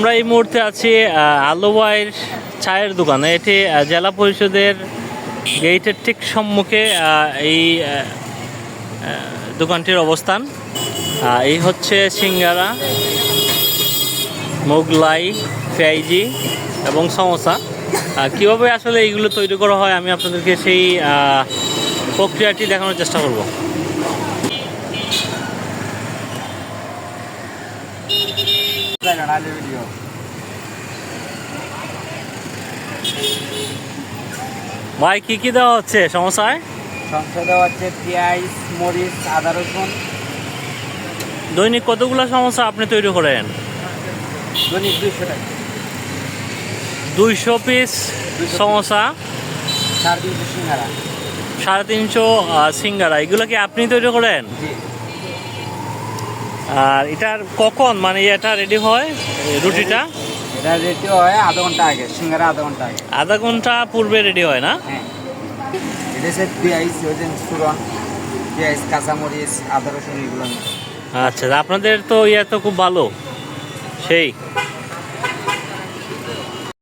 আমরা এই মুহূর্তে আছি আলোবাইয়ের চায়ের দোকানে। এটি জেলা পরিষদের গেটের ঠিক সম্মুখে এই দোকানটির অবস্থান। এই হচ্ছে সিঙ্গারা, মোগলাই পেঁয়াজি এবং সমোসা। কীভাবে আসলে এইগুলো তৈরি করা হয়, আমি আপনাদেরকে সেই প্রক্রিয়াটি দেখানোর চেষ্টা করব। ভাই কি কি দেওয়া হচ্ছে? সমস্যায় সংসদে হচ্ছে পেঁয়াজ মরিচ আদা রসুন। দৈনিক কতগুলো সমস্যা আপনি তৈরি করেন? দৈনিক দুইশো টাকা। দুইশো পিস সমোসা সাড়ে তিনশো সিঙ্গারা। সাড়ে তিনশো সিঙ্গারা। এগুলো কি আপনি তৈরি করেন? জি। আর এটার কখন? মানে এটা রেডি হয় রুটিটা? এটা রেডি হয় আধা ঘণ্টা আগে সিঙ্গারা আধা ঘণ্টা আগে। আধা ঘণ্টা পূর্বে রেডি হয় না? হ্যাঁ। এটা সে পেঁয়াজ হচ্ছে সুরন পেঁয়াজ কাঁচামরিচ আদা রসুন এগুলো আচ্ছা আপনাদের তো ইয়ে তো খুব ভালো। সেই।